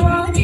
Bye.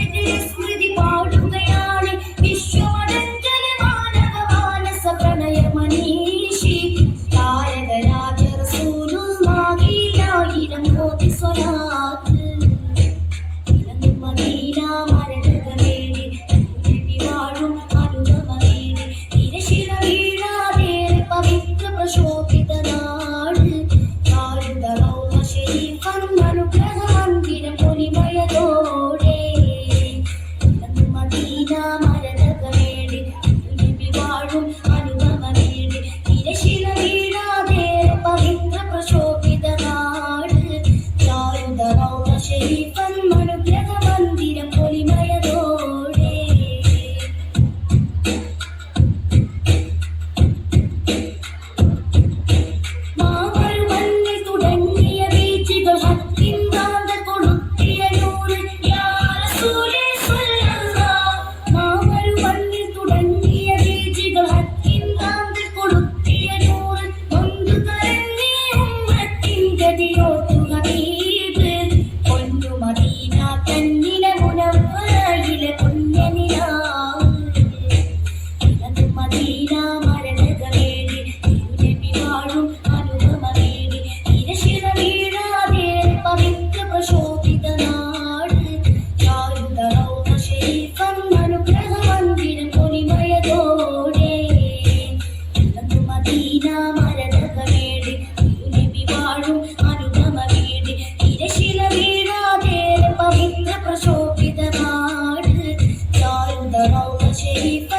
rádio i radio เราจะใช้ไฟ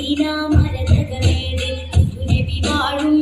Medina മരതകമേടെ നബി വാഴും